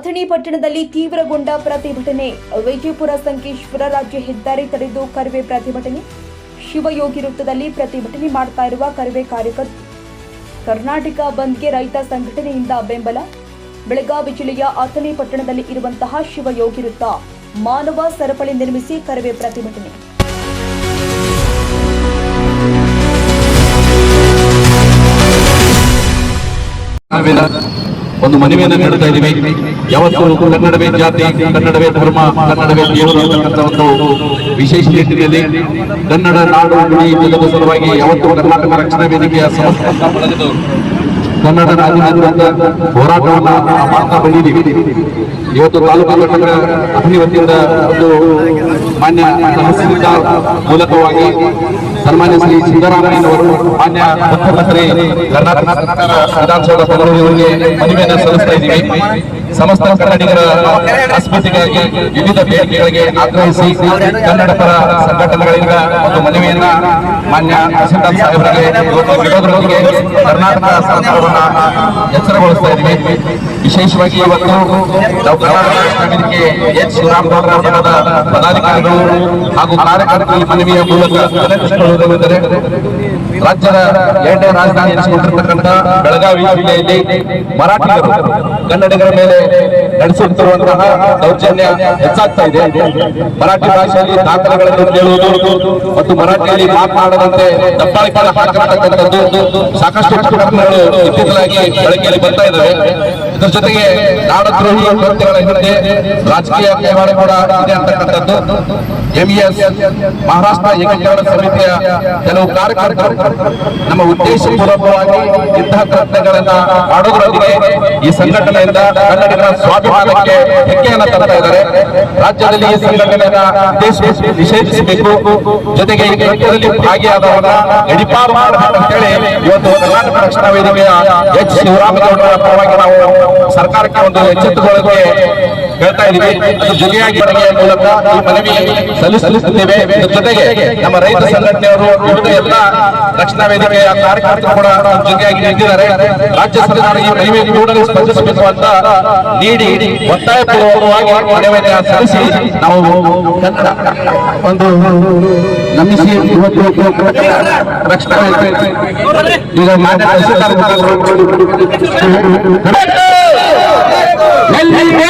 ಅಥಣಿ ಪಟ್ಟಣದಲ್ಲಿ ತೀವ್ರಗೊಂಡ ಪ್ರತಿಭಟನೆ. ವಿಜಯಪುರ ಸಂಕೇಶ್ವರ ರಾಜ್ಯ ಹೆದ್ದಾರಿ ತಡೆದು ಕರವೇ ಪ್ರತಿಭಟನೆ. ಶಿವಯೋಗಿ ವೃತ್ತದಲ್ಲಿ ಪ್ರತಿಭಟನೆ ಮಾಡ್ತಾ ಇರುವ ಕರವೇ ಕಾರ್ಯಕರ್ತರು ಕರ್ನಾಟಕ ಬಂದ್ಗೆ ರೈತ ಸಂಘಟನೆಯಿಂದ ಬೆಂಬಲ. ಬೆಳಗಾವಿ ಜಿಲ್ಲೆಯ ಅಥಣಿ ಪಟ್ಟಣದಲ್ಲಿ ಇರುವಂತಹ ಶಿವಯೋಗಿ ವೃತ್ತ ಮಾನವ ಸರಪಳಿ ನಿರ್ಮಿಸಿ ಕರವೇ ಪ್ರತಿಭಟನೆ. ಒಂದು ಮನವಿಯನ್ನು ನೀಡುತ್ತಾ ಇದ್ದೀವಿ. ಯಾವತ್ತು ಕನ್ನಡವೇ ಜಾತಿ, ಕನ್ನಡವೇ ಧರ್ಮ, ಕನ್ನಡವೇ ದೇವರು ಅಂತಕ್ಕಂಥ ಒಂದು ವಿಶೇಷ ನಿಟ್ಟಿನಲ್ಲಿ ಕನ್ನಡ ನಾಡು ಗುಡಿ ಜಗದ ಸಲುವಾಗಿ ಯಾವತ್ತು ಕರ್ನಾಟಕ ರಕ್ಷಣಾ ವೇದಿಕೆಯ ಕನ್ನಡ ರಾಜ್ಯಾದ್ಯಂತ ಹೋರಾಟವನ್ನು ಮಾಡ್ತಾ ಬಂದಿದ್ದೀವಿ. ಇವತ್ತು ತಾಲೂಕು ಘಟಕ ಅಭಿವೃದ್ಧಿಯಿಂದ ಒಂದು ಮಾನ್ಯ ಮೂಲಕವಾಗಿ ಸನ್ಮಾನ್ಯ ಶ್ರೀ ಸಿದ್ದರಾಮಯ್ಯನವರು ಮಾನ್ಯ ಮುಖ್ಯಮಂತ್ರಿ ಕರ್ನಾಟಕ ಸರ್ಕಾರ ವಿಧಾನಸೌಧ ಬೆಂಗಳೂರಿಗೆ ಮನವಿಯನ್ನು ಸಲ್ಲಿಸ್ತಾ ಇದ್ದೀವಿ ಸಮಸ್ತ ಕನ್ನಡಿಗರ ಅಸ್ಮಿತೆಗಾಗಿ ವಿವಿಧ ಬೇಡಿಕೆಗಳಿಗೆ ಆಗ್ರಹಿಸಿ ಕನ್ನಡ ಪರ ಸಂಘಟನೆಗಳಿಂದ ಒಂದು ಮನವಿಯನ್ನ ಮಾನ್ಯ ತಹಸೀಲ್ದಾರ್ ಸಾಹೇಬರಿಗೆ ನೀಡೋದ್ರೊಂದಿಗೆ ಕರ್ನಾಟಕ ಸರ್ಕಾರವನ್ನ ಎಚ್ಚರಗೊಳಿಸ್ತಾ ಇದ್ದೀವಿ. ವಿಶೇಷವಾಗಿ ಇವತ್ತು ನಾವು ಕರ್ನಾಟಕ ಎಚ್. ಶಿವರಾಮಗೌಡರ ಪದಾಧಿಕಾರಿಗಳು ಹಾಗೂ ಕಾರ್ಯಕರ್ತರ ಮನವಿಯ ಮೂಲಕ ರಾಜ್ಯದ ಎರಡನೇ ರಾಜಧಾನಿ ಎನಿಸಿಕೊಂಡಿರ್ತಕ್ಕಂಥ ಬೆಳಗಾವಿ ಜಿಲ್ಲೆಯಲ್ಲಿ ಮರಾಠಿಗರು, ಕನ್ನಡಿಗರ ಮೇಲೆ ನಡೆಸುತ್ತಿರುವಂತಹ ದೌರ್ಜನ್ಯ ಹೆಚ್ಚಾಗ್ತಾ ಇದೆ. ಮರಾಠಿ ಭಾಷೆಯಲ್ಲಿ ದಾಖಲೆಗಳನ್ನು ಕೇಳುವುದು ಮತ್ತು ಮರಾಠಿಯಲ್ಲಿ ಮಾತನಾಡದಂತೆ ದಬ್ಬಾಳಿಕೆ ಹಾಕತಕ್ಕಂಥದ್ದು ಸಾಕಷ್ಟು ಪ್ರಕರಣಗಳು ಇತ್ತೀಚಲಾಗಿ ಬೆಳಕಿಯಲ್ಲಿ ಬರ್ತಾ ಇದ್ದಾವೆ ಇದರ ಜೊತೆಗೆ ನಾಡದ್ರೋಹಿ ಅಭ್ಯರ್ಥಿಗಳ ಹಿಂದೆ ರಾಜಕೀಯ ಕೈವಾಡ ಕೂಡ ಇದೆ ಅಂತಕ್ಕಂಥದ್ದು. ಎಂಇಎಸ್ ಮಹಾರಾಷ್ಟ್ರ ಏಕೀಕರಣ ಸಮಿತಿಯ ಕೆಲವು ಕಾರ್ಯಕರ್ತರು ನಮ್ಮ ಉದ್ದೇಶ ಪೂರ್ವಕವಾಗಿ ಇಂತಹ ಕೃತ್ಯಗಳನ್ನ ಮಾಡೋದ್ರೊಂದಿಗೆ ಈ ಸಂಘಟನೆಯಿಂದ ಕನ್ನಡಿಗರ ಸ್ವಾಭಿಮಾನಕ್ಕೆ ಹೆಕ್ಕೆಯನ್ನ ತರ್ತಾ ಇದ್ದಾರೆ. ರಾಜ್ಯದಲ್ಲಿ ಈ ಸಂಘಟನೆಯನ್ನ ನಿಷೇಧಿಸಬೇಕು. ಜೊತೆಗೆ ಈ ಕೃತ್ಯದಲ್ಲಿ ಭಾಗಿಯಾದವರ ಗಡಿಪಾರು ಹೇಳಿ ಇವತ್ತು ಕರ್ನಾಟಕ ರಕ್ಷಣಾ ವೇದಿಕೆಯ ಎಚ್. ಶಿವರಾಮಗೌಡರ ಪರವಾಗಿ ನಾವು ಸರ್ಕಾರಕ್ಕೆ ಒಂದು ಎಚ್ಚೆತ್ತುಕೊಳ್ಳಕ್ಕೆ ಹೇಳ್ತಾ ಇದೀವಿ ಅದು ಜೊತೆಯಾಗಿ ಮೂಲಕ ಈ ಮನವಿ ಸಲ್ಲಿಸುತ್ತೇವೆ ಇದ್ರ ಜೊತೆಗೆ ನಮ್ಮ ರೈತ ಸಂಘಟನೆಯವರು ವಿವಿಧ ಎಲ್ಲ ರಕ್ಷಣಾ ವೇದಿಕೆಯ ಕಾರ್ಯಕರ್ತರು ಕೂಡ ಜೊತೆಯಾಗಿ ನಿಂತಿದ್ದಾರೆ. ರಾಜ್ಯ ಸರ್ಕಾರ ಈ ಮನವಿ ಕೂಡಲೇ ಸ್ಪಂದಿಸಬೇಕು ಅಂತ ನೀಡಿ ಒತ್ತಾಯಪೂರ್ವಕವಾಗಿ ಮನವಿಯನ್ನು ಸಲ್ಲಿಸಿ ನಾವು ಒಂದು ನಮಿಸಿ ಇವತ್ತು ರಕ್ಷಣಾ ಈಗ ಮಾನ್ಯ ತಹಸೀಲ್ದಾರ್ ಎಲ್ಲಿವರೆಗೆ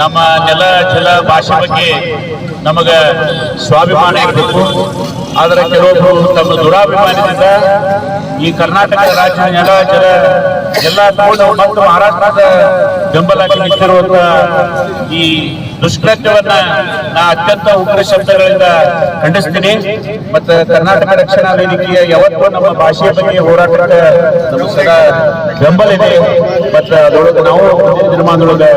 ನಮ್ಮ ನೆಲ, ಜಲ, ಭಾಷೆ ಬಗ್ಗೆ ನಮಗ ಸ್ವಾಭಿಮಾನ ಇರಬೇಕು. ಆದರೆ ಕೆಲವೊಬ್ಬರು ತಮ್ಮ ದುರಾಭಿಮಾನದಿಂದ ಈ ಕರ್ನಾಟಕ ರಾಜ್ಯ ನೆಲ, ಜಲ ಎಲ್ಲ ತಗೊಂಡು ಮತ್ತು ಮಹಾರಾಷ್ಟ್ರದ ಬೆಂಬಲ ನಿಂತಿರುವಂತ ಈ ದುಷ್ಕೃತ್ಯವನ್ನ ನಾ ಅತ್ಯಂತ ಉಗ್ರ ಶಬ್ದಗಳಿಂದ ಖಂಡಿಸ್ತೀನಿ. ಮತ್ತು ಕರ್ನಾಟಕ ರಕ್ಷಣಾ ವೇದಿಕೆಯ ಯಾವತ್ತೂ ನಮ್ಮ ಭಾಷೆಯ ಬಗ್ಗೆ ಹೋರಾಟಕ್ಕೆ ನಮಗೆ ಸದಾ ಬೆಂಬಲ ಇದೆ. ಮತ್ತೆ ಅದರೊಳಗೆ ನಾವು ನಿರ್ಮಾಣದೊಳಗೆ